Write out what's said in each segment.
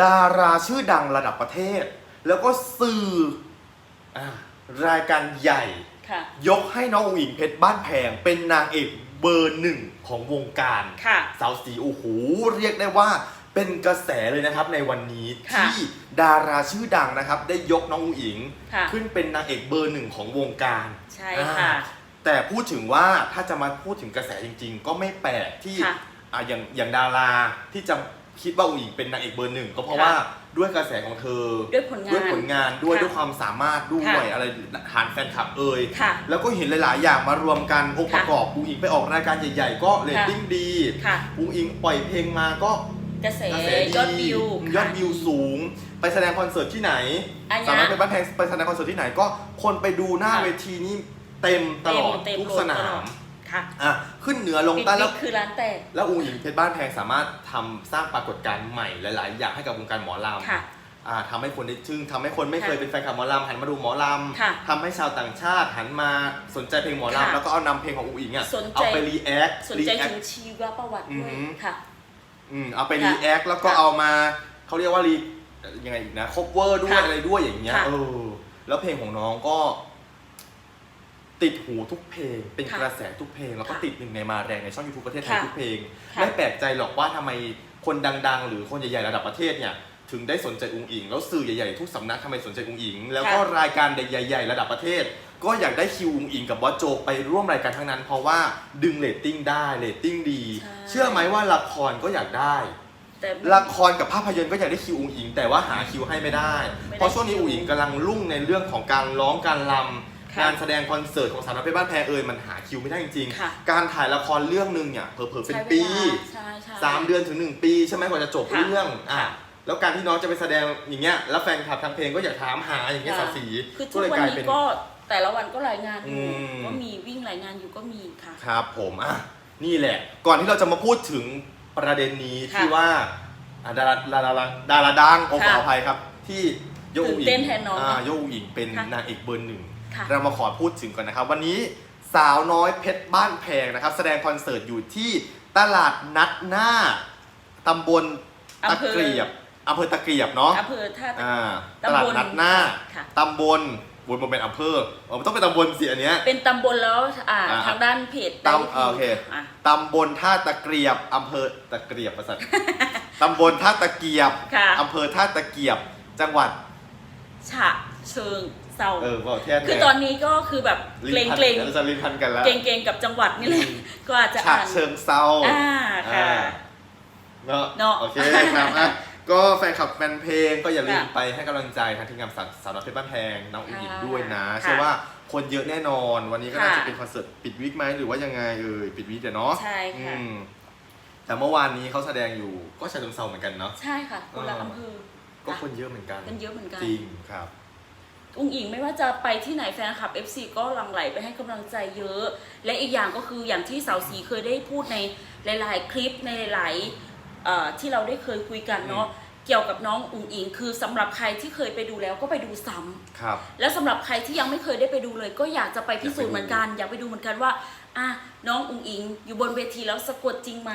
ดาราชื่อดังระดับประเทศ แล้วก็สื่ออ่ารายการใหญ่ ค่ะ ยกให้น้องอุ๋งอิงเพชรบ้านแพง เป็นนางเอกเบอร์หนึ่งของวงการค่ะ สาวสีโอ้โหเรียกได้ว่าเป็นกระแสเลยนะครับในวันนี้ค่ะที่ดาราชื่อดังนะครับ ได้ยกน้องอุ๋งอิง ค่ะ ขึ้นเป็นนางเอกเบอร์หนึ่งของวงการ ใช่ค่ะ อ่าแต่พูดถึงว่าถ้าจะมาพูดถึงกระแสจริง ๆ ก็ไม่แปลกที่ค่ะอะอย่างอย่างดาราที่จะ คิดว่าอุ๋งอิงเป็นนางเอกเบอร์หนึ่งก็เพราะค่ะว่าด้วยกระแสของเธอด้วยผลงานด้วยผลงานด้วยค่ะด้วยความสามารถด้วยค่ะอะไรฐานแฟนคลับเอ่ยค่ะแล้วก็เห็นหลาย ๆ อย่างมารวมกันองค์ค่ะประกอบอุ๋งอิงไปออกรายการใหญ่ ๆ ก็เรตติ้งดีค่ะ อุ๋งอิงปล่อยเพลงมาก็กระแสกระแสยอดวิวยอดวิวสูง ไปแสดงคอนเสิร์ตที่ไหน อันเนี้ยสามารถไปบ้านแพงไปแสดงคอนเสิร์ตที่ไหนก็คนไปดูหน้าค่ะเวทีนี่เต็มตลอดเต็มทุกโหลดสนาตลอมด ค่ะ อะขึ้นเหนือลงปิดใต้วิแล้วกคือร้านแตก แล้วอุ๋งอิงเพชรบ้านแพงสามารถทำสร้างปรากฏการณ์ใหม่หลาย ๆ อย่างให้กับวงการหมอลำค่ะอ่าทำให้คนได้ทึ่งทำให้คนไม่เคยค่ะเป็นแฟนคลับหมอลำหันมาดูหมอลค่ะำทำให้ชาวต่างชาติหันมาสนใจเพลงหมอค่ะลำแล้วก็เอานำเพลงของอุ๋งอิงอะสนใจ เอาไปรีแอค สนรีใจแอคถึงชีวประวัติด้วยอือหือ ค่ะ อืมเอาไปค่ะรีแอคแล้วก็ค่ะเอามาเขาเรียกว่ารียังไงอีกนะคเวอร์ด้วยค่ะอะไรด้วยอย่างเงี้ยค่ะเออแล้วเพลงของน้องก็ ติดหูทุกเพลง เป็นค่ะกระแสทุกเพลง แล้วก็ค่ะติดหนึ่งในมาแรงในช่อง YouTube ประเทศไทยค่ะทุกเพลงค่ะ ไม่แปลกใจหรอกว่าทำไมคนดังๆ หรือคนใหญ่ๆ ระดับประเทศเนี่ยถึงได้สนใจองค์อิง แล้วสื่อใหญ่ๆ ทุกสำนักทำไมสนใจองค์อิง แล้วก็ค่ะรายการใหญ่ๆ ระดับประเทศ ก็อยากได้คิวองค์อิงกับบอสโจไปร่วมรายการทั้งนั้น เพราะว่าดึงเรตติ้งได้เรตติ้งดี ใช่ เชื่อไหมว่าละครก็อยากได้ แต่ ละครกับภาพยนตร์ก็อยากได้คิวองค์อิง แต่ว่าหาคิวให้ไม่ได้ ไม่ได้เพราะช่วงนี้องค์อิงกำลังรุ่งในเรื่องของการร้องการรำ ค่ะงานแสดงคอนเสิร์ตของสาวน้อยเพชรบ้านแพงเอ่ยมันหาคิวไม่ได้จริงค่ะ ๆ การถ่ายละครเรื่องหนึ่งเนี่ยเผลอๆเป็นใช้วลาปี ใช่ใช่ สามเดือนถึงหนึ่งปี ใช่ไหมกว่าจะจบค่ะเรื่องอะค่ะแล้วการที่น้องจะไปแสดงอย่างเงี้ยแล้วแฟนคลับทางเพลงก็อยากถามหาอย่างเงี้ยค่ะ สาวสีคือทุก็กเลยวันกลายนี้เป็น ก็แต่ละวันก็รายงานอยู่ อืม ก็มีวิ่งรายงานอยู่ก็มีค่ะ ครับผมอะนี่แหละ ก่อนที่เราจะมาพูดถึงประเด็นนี้ค่ะที่ว่าอะดาราดาราดาราดังขอขอค่ะอภัยครับ ที่โยกตื่นอิเต้งนแทนน้องอ่าโยกอิงเป็นค่ะนางเอกเบอร์หนึ่ง ค่ะเรามาขอพูดถึงก่อนนะครับ วันนี้สาวน้อยเพชรบ้านแพงนะครับ แสดงคอนเสิร์ตอยู่ที่ตลาดนัดหน้าตำบลตะเกียบอำเภอตะเกียบเนาะ อำเภอท่าตะ อ่าตตำบลลาดนัดหน้าค่ะ ตำบลบนมันเป็นอำเภอเออมันต้องเป็นตำบลสิอันเนี้ย เป็นตำบลแล้วอ่าอ่า ทางด้านเพจตำได้อ่าโอเคอะ ตำบลท่าตะเกียบอำเภอตะเกียบประสัน ตำบลท่าตะเกียบค่ะ อำเภอท่าตะเกียบ จังหวัดฉะเชิง เซาเออบอกแท่คือตอนนี้ก็คือแบบเกรงพันเกรงเราจะลิ้นพันกันแล้วเกรงเกรงกับจังหวัดนี่แหละก็อาจจะฉะอ่านเชิงเซาอ่าค่ะอ่าเนาะเนาะโอเคครับอะก็แฟนคลับแฟนเพลงก็อย่าลืมค่ะไปให้กำลังใจทางทีมงานสาวสาวน้อยเพชรบ้านแพงน้องอิงอิงค่ะด้วยนะค่ะเชื่อว่าคนเยอะแน่นอน วันนี้ก็ค่ะน่าจะเป็นคอนเสิร์ตปิดวิกไหมหรือว่ายังไงเอ่ยปิดวิกเดี๋ยวเนาะใช่ค่ะอืมแต่เมื่อวานนี้เขาแสดงอยู่ก็ฉะเชิงเซาเหมือนกันเนาะใช่ค่ะคนละเอออำเภอก็คนเยอะเหมือนกันกันเยอะเหมือนกันจริงครับ อุ้งอิงไม่ว่าจะไปที่ไหนแฟนคลับ FC ก็หลั่งไหลไปให้กำลังใจเยอะ และอีกอย่างก็คืออย่างที่สาวสีเคยได้พูดในหลาย ๆ คลิปในหลายๆเอ่อที่เราได้เคยคุยกันเนาะเกี่ยวกับน้องอุ้งอิง คือสำหรับใครที่เคยไปดูแล้วก็ไปดูซ้ำครับ แล้วสำหรับใครที่ยังไม่เคยได้ไปดูเลย ก็อยากจะไปพิสูจน์เหมือนกัน อยากไปดูเหมือนกันว่าอะน้องอุ๋งอิง อยู่บนเวทีแล้วสะกดจริงไหม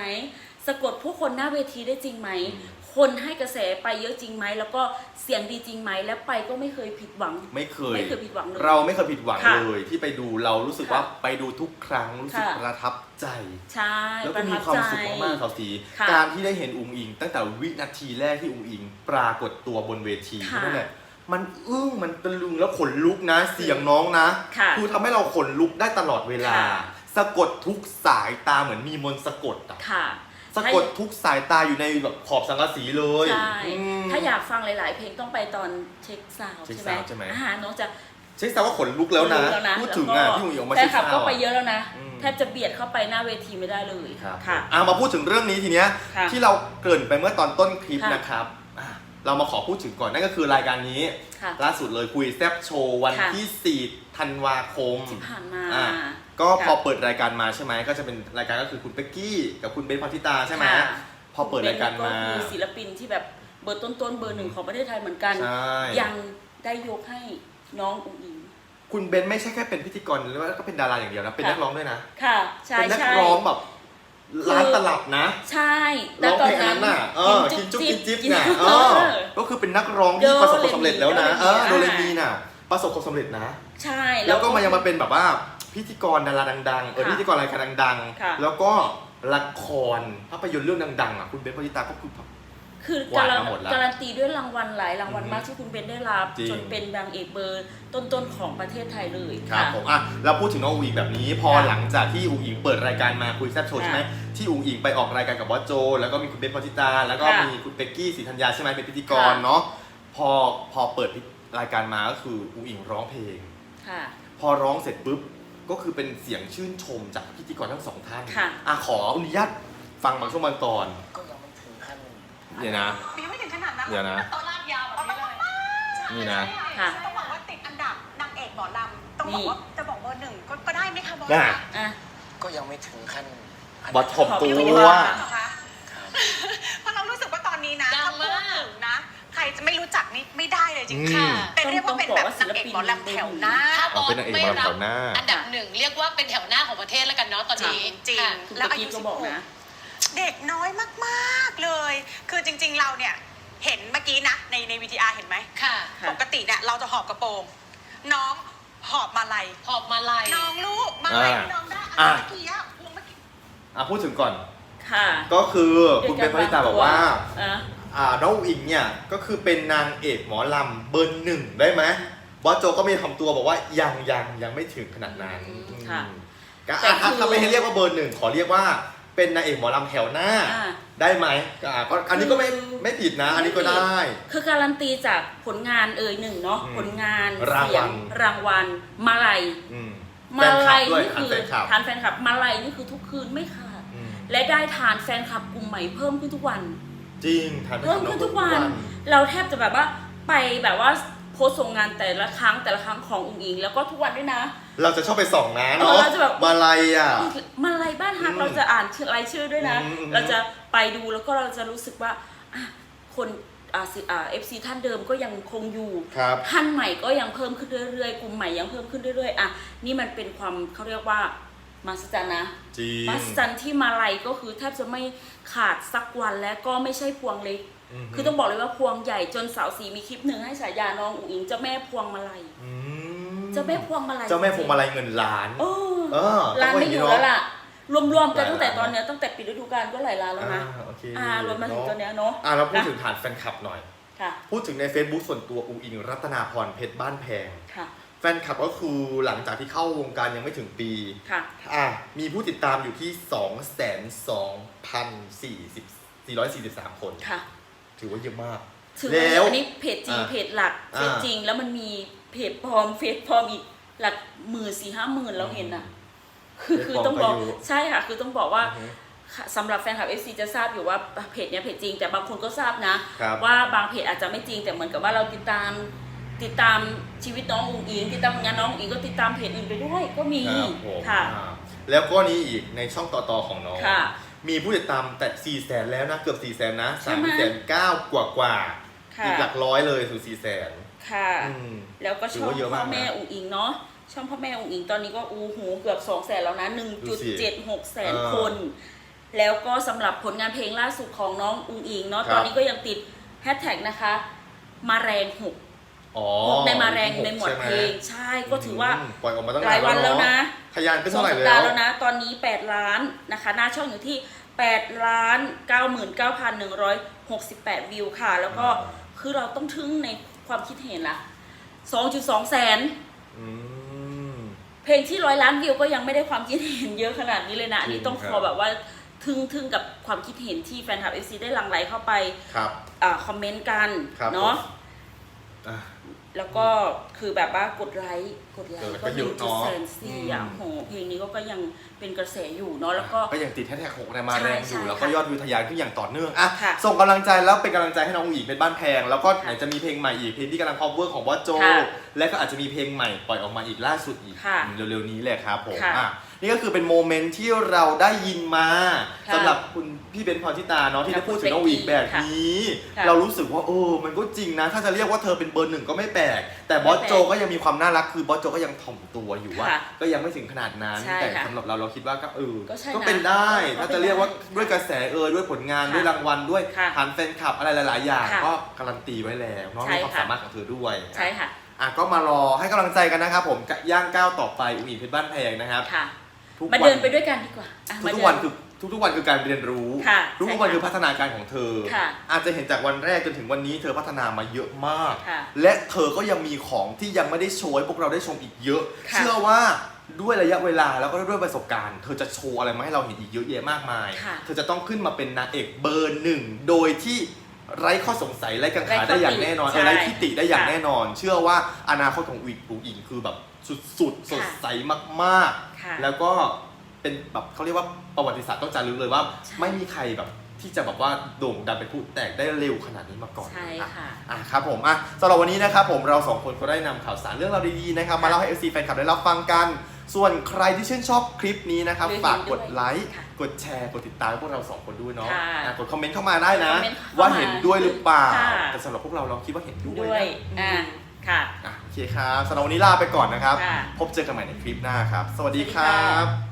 สะกดผู้คนหน้าเวทีได้จริงไหมอืม คนให้กระแสไปเยอะจริงไหมแล้วก็เสียงดีจริงไหมและไปก็ไม่เคยผิดหวัง ไม่เคย ไม่เคยผิดหวังเลย เราไม่เคยผิดหวังค่ะเลย ที่ไปดูเรารู้สึกค่ะว่าไปดูทุกครั้งรู้สึกค่ะ ประทับใจ ใช่แล้วปก็ระมีทับความใจ สุขมากๆสาวสีค่ะการที่ได้เห็นอุงอิง ตั้งแต่วินาทีแรกที่อุงอิง ปรากฏตัวบนเวทีค่ะนั่นแหละมันอึ้งมันตะลึงแล้วขนลุกนะ เสียงน้องนะค่ะอทำให้เราขนลุกได้ตลอดเวลา ค่ะ สะกดทุกสายตาเหมือนมีมนต์สะกดอะ ค่ะ สะกดทุกสายตาอยู่ในแบบขอบสังกะสีเลยใช่อืม ถ้าอยากฟังหลาย ๆ เพลงต้องไปตอนเช็คซาวด์เช็คใช่ไหมซาวด์ใช่ไหมอาหารน้องจะเช็คซาวว่าขนลุกแล้วนะรู้พูดถึงแล้อะวก็ที่อุงอิงออกมาแฟเช็นคคลับซาวก็อะไปเยอะแล้วนะอืม แทบจะเบียดเข้าไปหน้าเวทีไม่ได้เลยครับค่ะ อะมาพูดถึงเรื่องนี้ทีเนี้ย ค่ะที่เราเกริ่นไปเมื่อตอนต้นคลิปค่ะนะครับอะ เรามาขอพูดถึงก่อนนั่นก็คือรายการนี้ ค่ะ ล่าสุดเลยคุยแซบโชว์วันค่ะ ที่ 4 ธันวาคม ที่ผ่านมา อะก็ค่ะพอเปิดรายการมาใช่ไหมก็จะเป็นรายการก็คือคุณเป๊กกี้กับคุณเบนพัทธิตาใช่ไหมค่ะ พอเปิดรายการมาก็คือศิลปินที่แบบเบอร์ต้นๆเบอร์หนึ่งของประเทศไทยเหมือนกัน ใช่ ยังได้ยกให้น้องอุ๋งอิง คุณเบนไม่ใช่แค่เป็นพิธีกรหรือว่าก็เป็นดาราอย่างเดียวนะเป็นค่ะ นักร้องด้วยนะ ค่ะ ใช่เป็นนักใช่ร้องแบบ ร้านตลับนะใช่ร้แต่องตอเพนลงนั้นั้นนน่ะเออกินจุ๊บกินจิ๊บน่ะเอเอออก็คือเป็นนักร้องที่ประสบความสำเร็จแล้วนะโดเรมีเออโดเรอ่ามีน่ะ ประสบความสำเร็จนะ ใช่ แล้วก็มายังมาเป็นแบบว่าพิธีกรดาราดังๆเออค่ะพิธีกรรายการดังค่ะๆแล้วก็ละครภาพยนตร์เรื่องดังๆอะคุณเบนพนิตาก็คือแบบ คือหวานการันมาหมดแล้วการันตีด้วยรางวัลหลายรางวัลอือฮึมากที่คุณเบนได้รับ จริง จนเป็นนางเอกเบอร์ต้นๆของประเทศไทยเลยครับค่ะผมอะเราพูดถึงน้องอุ๋งอิงแบบนี้ พอค่ะหลังจากที่อุ๋งอิงเปิดรายการมาคุยแซ่บโชว์ค่ะใช่ไหมที่อุ๋งอิงไปออกรายการกับบอสโจ แล้วก็มีคุณเบนพนิตา แล้วก็ค่ะมีคุณเบกกี้ศรีธัญญาใช่ไหมเป็นพิธีกรค่ะ เนาะพอพอเปิดรายการมาก็คืออุ๋งอิงร้องเพลง ค่ะ พอร้องเสร็จปุ๊บก็คือเป็นเสียงชื่นชมจากพิธีกรทั้งสองท่านค่ะ อะขออนุญาตฟังบางช่วงบางตอน ก็ยังไม่ถึงขั้น เดี๋ยวนะ ยังไม่ถึงขนาดนั้นเดี๋ยวนะต้องลากยาวแบบนี้เลยนี่นะค่ะต้องบอกว่าติดอันดับนางเอกหมอลำต้องบอกนี่ว่าจะบอกเบอร์หนึ่งก็ก็ได้ไหมคะบอสน่ะ อะ ก็ยังไม่ถึงขั้นบอสถมขอบตัคุณวค่ะเหรอคะครับเพราะเรารู้สึกว่าตอนนี้นะดัถ้างพูดมากถึงนะ ใครจะไม่รู้จักนี่ไม่ได้เลยจริงอืๆมค่ะเป็นเรียกว่าเป็นแบบนางเอกหมอลำแถวหน้า ถ้าบเอาอเป็นสนางเอกไม่หมอลำรัแถบวหน้า อันดับหนึ่งเรียกว่าเป็นแถวหน้าของประเทศแล้วกันเนาะตอนนี้จริงค่ะคุณแล้วเบกอายุกี้ก็บอกนะ เด็กน้อยมากๆเลย คือจริง ๆ เราเนี่ยเห็นเมื่อกี้นะ ในในวีทีอาร์เห็นไหมค่ะค่ะ ปกติเนี่ยเราจะหอบกระโปรง น้องหอบมาลัย หอบมาลายน้องลูกมาลัยอ่าที่น้องได้อ่าอะเมื่อกี้อะวงเมื่อกี้อะพูดถึงก่อน ค่ะก็คือคุณเบนพนิตาบอกว่าอะอ่าน้องอุ๋งอิงเนี่ยก็คือเป็นนางเอกหมอลำเบอร์หนึ่งได้ไหมบอสโจก็มีคำตัวบอกว่ายังยังยังไม่ถึงขนาดนั้นอืมค่ะ อืมก็แต่อะถ้าคือถ้าไม่ให้เรียกว่าเบอร์หนึ่งขอเรียกว่า เป็นนางเอกหมอลำแถวหน้า อะได้ไหมก็อะก็อันนี้ก็ไม่คือไม่ผิดนะ อันนี้ก็ได้ คือการันตีจากผลงานเอ่ยหนึ่งเนาะอืมผลงานรางวัล เสียงรางวัลมาลัยอืมมาลัยแฟนคลับด้วยนี่คือแฟนคลับทานแฟนคลับมาลัยนี่คือทุกคืนไม่ขาดอืมและได้ทานแฟนคลับกลุ่มใหม่เพิ่มขึ้นทุกวัน จริงทานเพิ่มขึ้นทุกวัน เราแทบจะแบบว่าไปแบบว่า โพสต์ส่งงานแต่ละครั้งแต่ละครั้งของอุ๋งอิง แล้วก็ทุกวันด้วยนะ เราจะชอบไปส่องนะเอเนาะอเราจะแบบ มาลายอะ มาลัยบ้านฮักอืมเราจะอ่านชื่อรายชื่อด้วยนะอืมอืมเราจะไปดูแล้วก็เราจะรู้สึกว่าอะคนอ่าสิอ่าเอฟซีท่านเดิมก็ยังคงอยู่ครับท่านใหม่ก็ยังเพิ่มขึ้นเรื่อยๆกลุ่มใหม่ยังเพิ่มขึ้นเรื่อยๆอะนี่มันเป็นความเขาเรียกว่ามาสจันนะจริง มาสจันที่มาลัยก็คือแทบจะไม่ขาดสักวันและก็ไม่ใช่พวงเล็ก มคือต้องบอกเลยว่าพวงใหญ่จนสาวสีมีคลิปหนึ่งให้ฉายาน้องอุ๋งอิงเจ้าแม่พวงมาลัยอืมเจ้าแม่พวงมาลัยเจ้าแม่พวงมาลัยเงินล้านโอ้เออร้านไม่อยู่แล้วล่ะ รวมๆกันหลายตั้งแต่ล้านตอนเนี้ยตั้งแต่ปิดฤดูกาลก็หลายล้านแล้วนะอ่าโอเคอ่ารวมมาถึงตอนเนี้ยเนาะอ่าเราพูดนะถึงฐานแฟนคลับหน่อย ค่ะพูดถึงใน Facebook ส่วนตัวอูอิงรัตนาพรเพชรบ้านแพง ค่ะแฟนคลับก็คือหลังจากที่เข้าวงการยังไม่ถึงปี ค่ะ อะมีผู้ติดตามอยู่ที่ 2 2 4 443 คน ค่ะ ถือว่าเยอะมาก ถือแล้ว่าวอันนี้เพจจริงอ่าเพจหลักอ่า เพจจริงแล้วมันมีเพจปลอมเฟซปลอมอีกหลักหมื่นสี่ห้าหมื่นเราเห็นอะ คือเฟซคือปลอมต้องบอกก็อยู่ใช่ค่ะ คือต้องบอกว่า อือฮึ ค่ะสำหรับแฟนคลับ FC จะทราบอยู่ว่าเพจเนี้ยเพจจริง แต่บางคนก็ทราบนะ ครับว่าบางเพจอาจจะไม่จริงแต่เหมือนกับว่าเราติดตาม ติดตามชีวิตน้องอุ๋งอิงติดตามงานน้องอุ๋งอิงก็ติดตามเพจอื่นไปด้วยก็มีครับผมค่ะ อ่าแล้วก็นี่อีกในช่องต่อๆของน้อง ค่ะ มีผู้ติดตามแต่4แสนแล้วนะ เกือบ4แสนนะใช่ไหม3แสน9กว่ากว่าๆค่ะอีกหลักร้อยเลยสู่4แสน ค่ะอืมแล้วก็ถืช่อองว่าเยอะพ่มาอกนะแม่อุ๋งอิงเนาะ ช่องพ่อแม่อุ๋งอิงตอนนี้ก็อู้หูเกือบสองแสนแล้วนะหนึ่งดูจุดสิเจ็ดหกแสนเออคน แล้วก็สำหรับผลงานเพลงล่าสุดของน้องอุ๋งอิงเนาะ ครับ ตอนนี้ก็ยังติดแฮชแท็กนะคะ มาแรงหก อ๋อหกในมาแรงหกในหมวดใช่ไเพลงใช่ก็ถือว่ามปล่อยออกมาตั้งหลายวันแล้วนะทะยานขึ้นสอเท่างไหร่สัปแล้ดาห์ว แล้วนะ ตอนนี้ 8 ล้านนะคะ หน้าช่องอยู่ที่ 8 ล้าน 99,168 วิวค่ะ แล้วก็อ่า คือเราต้องทึ่งในความคิดเห็นละ2.2 แสน อืม เพลงที่ร้อยล้านวิวก็ยังไม่ได้ความคิดเห็นเยอะขนาดนี้เลยนะ อันนี้จริงต้องครัขบอแบบว่าทึ่งทึ่งกับความคิดเห็นที่แฟนคลับ FC ได้หลั่งไหลเข้าไปครับ อ่าคอมเมนต์กันครับเนาะอะ แล้วก็คือแบบว่ากดไลค์กดไลเออค์ก็ก็เยหนึ่อะงจุดเนาะแสนสี่อะอืมโหเพลงนี้ก็ก็ยังเป็นกระแสอยู่เนาะแล้วก็ ก็ยังติดแฮชแท็กหกในมาแรงอใช่ยู่ใช่แล้วก็ค่ะยอดวิวทะยานขึ้นอย่างต่อเนื่องอะค่ะส่งกำลังใจแล้วเป็นกำลังใจให้น้องอุ๋งอิงเป็นบ้านแพง แล้วก็ค่ะไหนจะมีเพลงใหม่อีกเพลงที่กำลัง cover ของบอสโจค่ะ และก็อาจจะมีเพลงใหม่ปล่อยออกมาอีกล่าสุดอีกค่ะเร็วๆนี้แหละครับผมค่ะอะนี่ก็คือเป็นโมเมนต์ที่เราได้ยินมาค่ะสำหรับคุณพี่เบนพรชิตาเนาะที่ค่ะได้พูดถึงน้องวีแบบนี้ ค่ะเรารู้สึกว่าเออมันก็จริงนะ ถ้าจะเรียกว่าเธอเป็นเบอร์หนึ่งก็ไม่แปลก แต่บอสโจก็ยังมีความน่ารักคือบอสโจก็ยังถ่อมตัวอยู่ว่า ค่ะก็ยังไม่ถึงขนาดนั้นใช่แต่ค่ะสำหรับเราเราคิดว่าก็เออก็ใช่นะก็เป็นได้ก็เป็นถ้าจะเรียกว่าได้ด้วยกระแสเออด้วยผลงานค่ะด้วยรางวัลด้วยค่ะฐานแฟนคลับอะไรหลาย ๆ อย่าง ค่ะก็การันตีไว้แล้วเนาะใช่ในความค่ะ สามารถของเธอด้วย ใช่ค่ะ อะก็มารอให้กำลังใจกันนะครับผมกับย่างก้าวต่อไปอุ้งอิงเพชรบ้านแพงนะครับ ค่ะ ทุกมาวัเดินไปด้วยกันดีกว่าอะมาทุกเดิ ๆวันคือทุกๆวันคือการเรียนรู้ค่ะทุกใช่ๆวันค่ะคือพัฒนาการของเธอ ค่ะอาจจะเห็นจากวันแรกจนถึงวันนี้เธอพัฒนามาเยอะมาก ค่ะและเธอก็ยังมีของที่ยังไม่ได้โชว์ให้พวกเราได้ชมอีกเยอะ ค่ะ เชื่อว่าด้วยระยะเวลาแล้วก็ด้วยประสบการณ์ เธอจะโชว์อะไรมาให้เราเห็นอีกเยอะแยะมากมาย ค่ะ เธอจะต้องขึ้นมาเป็นนางเอกเบอร์หนึ่งโดยที่ ไร้ข้อสงสัยไร้กังขาไร้ข้อได้อย่างแน่นอนติเออไร้ทิฏฐิได้อย่างค่ะแน่นอน เชื่อว่าอนาคตของวิกปูอิงคือแบบสุดๆสดใสมากค่ะๆแล้วก็เป็นแบบเขาเรียกว่าประวัติศาสตร์ต้องจารึกเลยว่าใช่ไม่มีใครแบบที่จะแบบว่าโด่งดังเป็นผู้แตกได้เร็วขนาดนี้มาก่อนใช่อะค่ะอะครับผมอะสำหรับวันนี้นะครับผมเราสองคนก็ได้นำข่าวสารเรื่องราวดีๆนะครับมาเล่าให้ FC แฟนคลับได้รับฟังกัน ส่วนใครที่ชื่นชอบคลิปนี้นะครับ หรือฝากเห็นกดด้วยไลค์ค่ะกดแชร์กดติดตามให้พวกเราสองคนด้วยเนาะค่ะอะกดคอมเมนต์เข้ามาได้นะ คอมเมนต์เข้ามาว่าเห็นด้วยหรือเปล่า ค่ะ แต่สำหรับพวกเราเราคิดว่าเห็นด้วยด้วยนะอ่าค่ะ อะโอเคครับสำหรับวันนี้ลาไปก่อนนะครับ ค่ะ พบเจอกันใหม่ในคลิปหน้าครับ สวัสดีสวัสดีครัค่ะบ